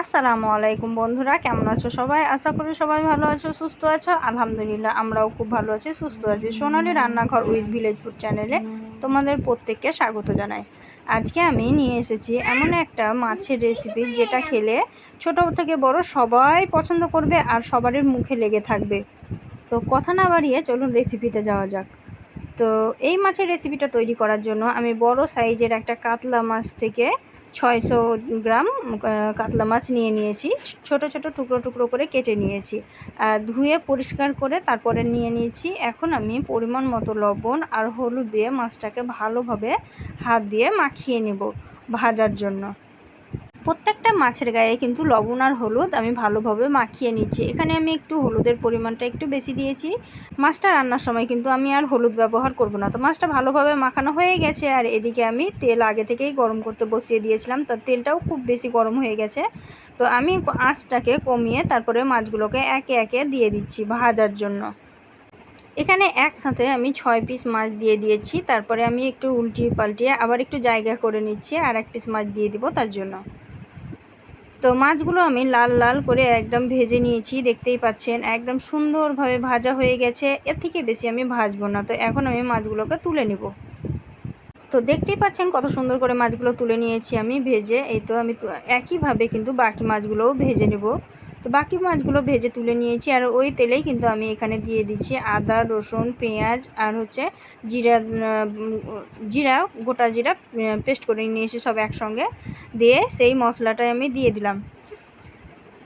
আসসালামু আলাইকুম বন্ধুরা, কেমন আছো সবাই? আশা করি সবাই ভালো আছো, সুস্থ আছো। আলহামদুলিল্লাহ, আমরাও খুব ভালো আছি, সুস্থ আছি। সোনালি রান্নাঘর উইথ ভিলেজ ফুড চ্যানেলে তোমাদের প্রত্যেককে স্বাগত জানাই। আজকে আমি নিয়ে এসেছি এমন একটা মাছের রেসিপি যেটা খেলে ছোট থেকে বড় সবাই পছন্দ করবে আর সবারই মুখে লেগে থাকবে। তো কথা না বাড়িয়ে চলুন রেসিপিতে যাওয়া যাক। তো এই মাছের রেসিপিটা তৈরি করার জন্য আমি বড় সাইজের একটা কাতলা মাছ থেকে ছয়শো গ্রাম কাতলা মাছ নিয়ে নিয়েছি। ছোট ছোট টুকরো টুকরো করে কেটে নিয়েছি। ধুয়ে পরিষ্কার করে তারপরে নিয়ে নিয়েছি। এখন আমি পরিমাণ মতো লবণ আর হলুদ দিয়ে মাছটাকে ভালোভাবে হাত দিয়ে মাখিয়ে নেব ভাজার জন্য। প্রত্যেকটা মাছের গায়ে কিন্তু লবণ আর হলুদ আমি ভালোভাবে মাখিয়ে নিচ্ছি। এখানে আমি একটু হলুদের পরিমাণটা একটু বেশি দিয়েছি। মাছটা রান্নার সময় কিন্তু আমি আর হলুদ ব্যবহার করব না। তো মাছটা ভালোভাবে মাখানো হয়ে গেছে আর এদিকে আমি তেল আগে থেকেই গরম করতে বসিয়ে দিয়েছিলাম। তার তেলটাও খুব বেশি গরম হয়ে গেছে। তো আমি আঁচটাকে কমিয়ে তারপরে মাছগুলোকে একে একে দিয়ে দিচ্ছি ভাজার জন্য। এখানে একসাথে আমি ছয় পিস মাছ দিয়ে দিয়েছি। তারপরে আমি একটু উল্টিয়ে পাল্টিয়ে আবার একটু জায়গা করে নিচ্ছি আর এক পিস মাছ দিয়ে দিব তার জন্য। তো মাছগুলো আমি লাল লাল করে একদম ভেজে নিয়েছি, দেখতেই পাচ্ছেন। একদম সুন্দরভাবে ভাজা হয়ে গেছে। এর থেকে বেশি আমি ভাজবো না। তো এখন আমি মাছগুলোকে তুলে নেব। তো দেখতেই পাচ্ছেন কত সুন্দর করে মাছগুলো তুলে নিয়েছি আমি ভেজে। এই তো আমি একইভাবে কিন্তু বাকি মাছগুলোও ভেজে নেব। তো বাকি মাছগুলো ভেজে তুলে নিয়েছি, আর ওই তেলেই কিন্তু আমি এখানে দিয়ে দিচ্ছি আদা, রসুন, পেঁয়াজ, আর হচ্ছে জিরা জিরা, গোটা জিরা পেস্ট করে নিয়েছি সব একসঙ্গে দিয়ে সেই মশলাটাই আমি দিয়ে দিলাম।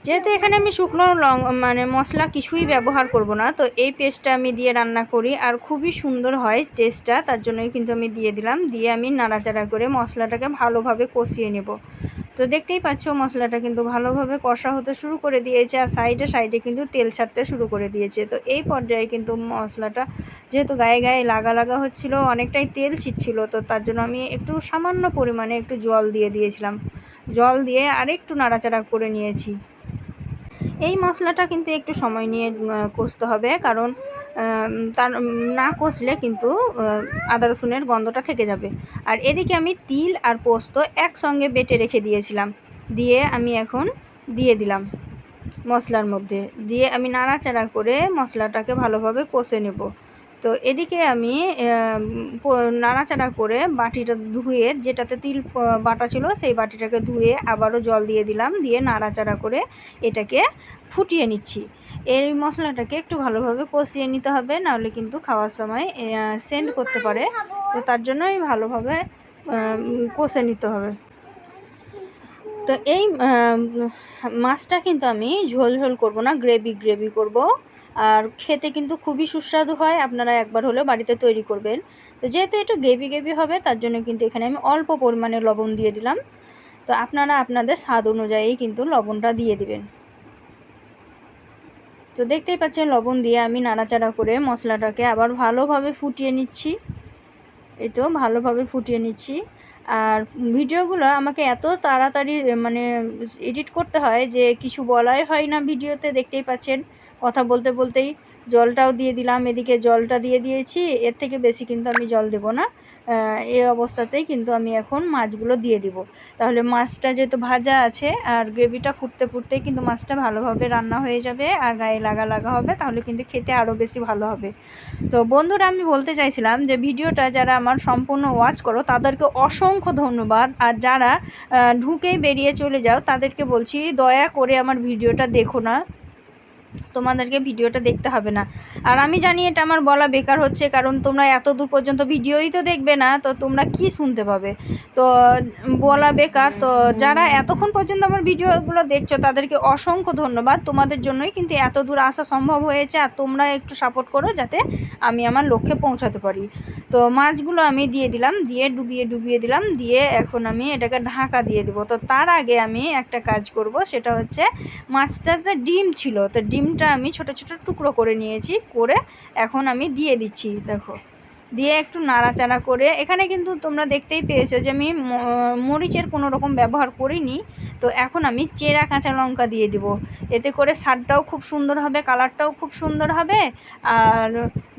যেহেতু এখানে আমি শুকনো লং মানে মশলা কিছুই ব্যবহার করব না, তো এই পেস্টটা আমি দিয়ে রান্না করি, আর খুবই সুন্দর হয় টেস্টটা, তার জন্যই কিন্তু আমি দিয়ে দিলাম, দিয়ে আমি নাড়াচাড়া করে মশলাটাকে ভালোভাবে কষিয়ে নেব। তো দেখতেই পাচ্ছ মশলাটা কিন্তু ভালোভাবে কষা হতে শুরু করে দিয়েছে আর সাইডে সাইডে কিন্তু তেল ছাড়তে শুরু করে দিয়েছে। তো এই পর্যায়ে কিন্তু মশলাটা যেহেতু গায়ে গায়ে লাগা লাগা হচ্ছিল, অনেকটাই তেল ছিটছিল, তো তার জন্য আমি একটু সামান্য পরিমাণে একটু জল দিয়ে দিয়েছিলাম। জল দিয়ে আরেকটু নাড়াচাড়া করে নিয়েছি। এই মশলাটা কিন্তু একটু সময় নিয়ে কষতে হবে। কারণ তার না কষলে কিন্তু আদা রসুনের গন্ধটা থেকে যাবে। আর এদিকে আমি তিল আর পোস্ত একসঙ্গে বেটে রেখে দিয়েছিলাম। দিয়ে আমি এখন দিয়ে দিলাম মশলার মধ্যে। দিয়ে আমি নাড়াচাড়া করে মশলাটাকে ভালোভাবে কষে নেব। তো এদিকে আমি নাড়াচাড়া করে বাটিটা ধুয়ে, যেটাতে তিল বাটা ছিল সেই বাটিটাকে ধুয়ে আবারও জল দিয়ে দিলাম, দিয়ে নাড়াচাড়া করে এটাকে ফুটিয়ে নিচ্ছি। এই মশলাটাকে একটু ভালোভাবে কষিয়ে নিতে হবে, নাহলে কিন্তু খাওয়ার সময় সেন্ড করতে পারে। তো তার জন্যই ভালোভাবে কষে নিতে হবে। তো এই মাছটা কিন্তু আমি ঝোল ঝোল করব না, গ্রেভি গ্রেভি করব। আর খেতে কিন্তু খুবই সুস্বাদু হয়, আপনারা একবার হলেও বাড়িতে তৈরি করবেন। তো যেহেতু একটু গেবি গেবি হবে, তার জন্য কিন্তু এখানে আমি অল্প পরিমাণে লবণ দিয়ে দিলাম। তো আপনারা আপনাদের স্বাদ অনুযায়ী কিন্তু লবণটা দিয়ে দিবেন। তো দেখতেই পাচ্ছেন, লবণ দিয়ে আমি নাড়াচাড়া করে মশলাটাকে আবার ভালোভাবে ফুটিয়ে নিচ্ছি। এই তো, ভালোভাবে ফুটিয়ে নিচ্ছি। আর ভিডিওগুলো আমাকে এত তাড়াতাড়ি মানে এডিট করতে হয় যে কিছু বলাই হয় না ভিডিওতে, দেখতেই পাচ্ছেন। কথা বলতে বলতেই জলটাও দিয়ে দিলাম। এদিকে জলটা দিয়ে দিয়েছি। এর থেকে বেশি কিন্তু আমি জল দেব না। এই অবস্থাতেই কিন্তু আমি এখন মাছগুলো দিয়ে দিব। তাহলে মাছটা যেহেতু ভাজা আছে আর গ্রেভিটা ফুটতে ফুটতেই কিন্তু মাছটা ভালোভাবে রান্না হয়ে যাবে আর গায়ে লাগা লাগা হবে, তাহলে কিন্তু খেতে আরও বেশি ভালো হবে। তো বন্ধুরা, আমি বলতে চাইছিলাম যে ভিডিওটা যারা আমার সম্পূর্ণ ওয়াচ করো, তাদেরকে অসংখ্য ধন্যবাদ। আর যারা ঢুকেই বেরিয়ে চলে যাও, তাদেরকে বলছি দয়া করে আমার ভিডিওটা দেখো না। তোমাদেরকে ভিডিওটা দেখতে হবে না। আর আমি জানি এটা আমার বলা বেকার হচ্ছে, কারণ তোমরা এত দূর পর্যন্ত ভিডিওই তো দেখবে না, তো তোমরা কি শুনতে পাবে? তো বলা বেকার, তো যারা এতক্ষণ পর্যন্ত আমার ভিডিওগুলো দেখছ, তাদেরকে অসংখ্য ধন্যবাদ। তোমাদের জন্যই কিন্তু এত দূর আসা সম্ভব হয়েছে, আর তোমরা একটু সাপোর্ট করো যাতে আমি আমার লক্ষ্যে পৌঁছাতে পারি। তো মাছগুলো আমি দিয়ে দিলাম, দিয়ে ডুবিয়ে ডুবিয়ে দিলাম, দিয়ে এখন আমি এটাকে ঢাকা দিয়ে দেবো। তো তার আগে আমি একটা কাজ করব, সেটা হচ্ছে মাছটা ডিম ছিল, তো ডিম ডিমটা আমি ছোট ছোট টুকরো করে নিয়েছি, করে এখন আমি দিয়ে দিচ্ছি, দেখো। দিয়ে একটু নাড়াচাড়া করে, এখানে কিন্তু তোমরা দেখতেই পেয়েছ যে আমি মরিচের কোনো রকম ব্যবহার করিনি, তো এখন আমি চেরা কাঁচা লঙ্কা দিয়ে দিব। এতে করে স্বাদটাও খুব সুন্দর হবে, কালারটাও খুব সুন্দর হবে, আর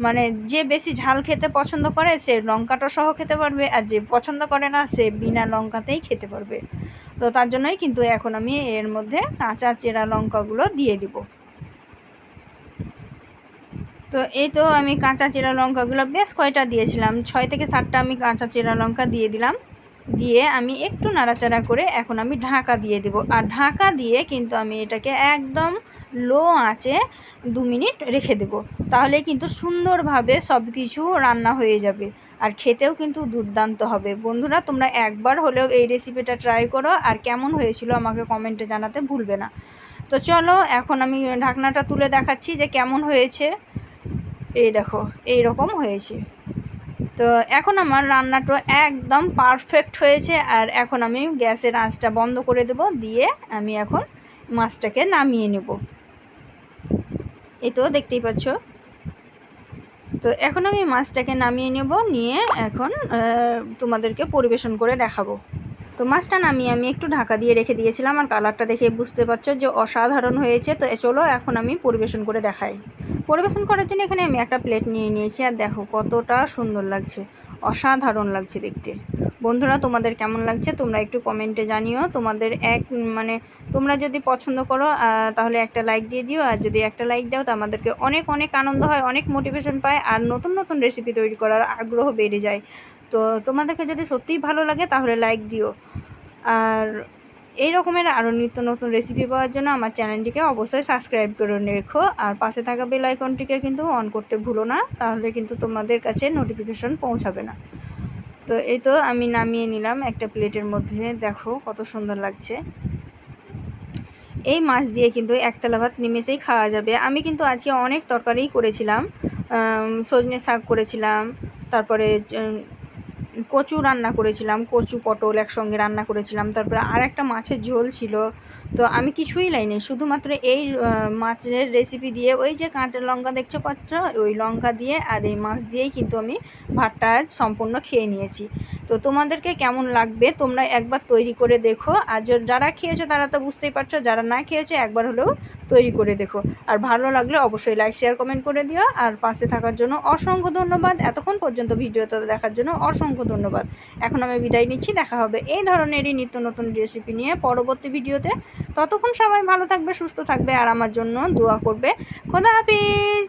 মানে যে বেশি ঝাল খেতে পছন্দ করে, সে লঙ্কাটা সহ খেতে পারবে, আর যে পছন্দ করে না, সে বিনা লঙ্কাতেই খেতে পারবে। তো তার জন্যই কিন্তু এখন আমি এর মধ্যে কাঁচা চেরা লঙ্কাগুলো দিয়ে দিব। তো এই তো আমি কাঁচা চেরা লঙ্কাগুলো বেশ কয়টা দিয়েছিলাম। ছয় থেকে সাতটা আমি কাঁচা চেরা লঙ্কা দিয়ে দিলাম। দিয়ে আমি একটু নাড়াচাড়া করে এখন আমি ঢাকা দিয়ে দেব। আর ঢাকা দিয়ে কিন্তু আমি এটাকে একদম লো আঁচে দু মিনিট রেখে দেব। তাহলে কিন্তু সুন্দরভাবে সব কিছু রান্না হয়ে যাবে। আর খেতেও কিন্তু দুর্দান্ত হবে। বন্ধুরা, তোমরা একবার হলেও এই রেসিপিটা ট্রাই করো। আর কেমন হয়েছিল আমাকে কমেন্টে জানাতে ভুলবে না। তো চলো, এখন আমি ঢাকনাটা তুলে দেখাচ্ছি যে কেমন হয়েছে। এই দেখো এই রকম হয়েছে। তো এখন আমার রান্নাটা একদম পারফেক্ট হয়েছে আর এখন আমি গ্যাসের আঁচটা বন্ধ করে দেব, দিয়ে আমি এখন মাছটাকে নামিয়ে নেব। এই তো দেখতেই পাচ্ছ। তো এখন আমি মাছটাকে নামিয়ে নেব, নিয়ে এখন তোমাদেরকে পরিবেশন করে দেখাবো। তো মাছটা নামিয়ে আমি একটু ঢাকা দিয়ে রেখে দিয়েছিলাম, আর কালারটা দেখে বুঝতে পারছ যে অসাধারণ হয়েছে। তো চলো এখন আমি পরিবেশন করে দেখাই। পরিবেশন করার জন্য এখানে আমি একটা প্লেট নিয়ে নিয়েছি আর দেখো কতটা সুন্দর লাগছে, অসাধারণ লাগছে দেখতে। বন্ধুরা, তোমাদের কেমন লাগছে? তোমরা একটু কমেন্টে জানিও। তোমাদের এক মানে তোমরা যদি পছন্দ করো তাহলে একটা লাইক দিয়ে দিও। আর যদি একটা লাইক দাও, তো আমাদেরকে অনেক অনেক আনন্দ হয়, অনেক মোটিভেশন পায়। আর নতুন নতুন রেসিপি তৈরি করার আগ্রহ বেড়ে যায়। তো তোমাদেরকে যদি সত্যিই ভালো লাগে, তাহলে লাইক দিও। আর এই রকমের আরও নিত্য নতুন রেসিপি পাওয়ার জন্য আমার চ্যানেলটিকে অবশ্যই সাবস্ক্রাইব করে রেখো। আর পাশে থাকা বেল আইকনটিকে কিন্তু অন করতে ভুলো না, তাহলে কিন্তু তোমাদের কাছে নোটিফিকেশন পৌঁছাবে না। তো এই তো আমি নামিয়ে নিলাম একটা প্লেটের মধ্যে। দেখো কত সুন্দর লাগছে। এই মাছ দিয়ে কিন্তু একতলা ভাত নিমেষেই খাওয়া যাবে। আমি কিন্তু আজকে অনেক তরকারিই করেছিলাম। সজনে শাক করেছিলাম, তারপরে কচু রান্না করেছিলাম, কচু পটল একসঙ্গে রান্না করেছিলাম, তারপরে আর একটা মাছের ঝোল ছিল। তো আমি কিছুই লাইনি, শুধুমাত্র এই মাছের রেসিপি দিয়ে ওই যে কাঁচা লঙ্কা দেখছ পাচ্ছ ওই লঙ্কা দিয়ে আর এই মাছ দিয়েই কিন্তু আমি ভাতটা সম্পূর্ণ খেয়ে নিয়েছি। তো তোমাদেরকে কেমন লাগবে তোমরা একবার তৈরি করে দেখো। আর যারা খেয়েছো তারা তো বুঝতেই পারছ, যারা না খেয়েছো একবার হলেও তৈরি করে দেখো। আর ভালো লাগলে অবশ্যই লাইক শেয়ার কমেন্ট করে দিও। আর পাশে থাকার জন্য অসংখ্য ধন্যবাদ। এতক্ষণ পর্যন্ত ভিডিওটা দেখার জন্য অসংখ্য ধন্যবাদ। এখন আমি বিদায় নিচ্ছি। দেখা হবে এই ধরনেরই নিত্য নতুন রেসিপি নিয়ে পরবর্তী ভিডিওতে ততক্ষণ সবাই ভালো থাকবে, সুস্থ থাকবে, আর আমার জন্য দোয়া করবে। খোদা হাফিজ!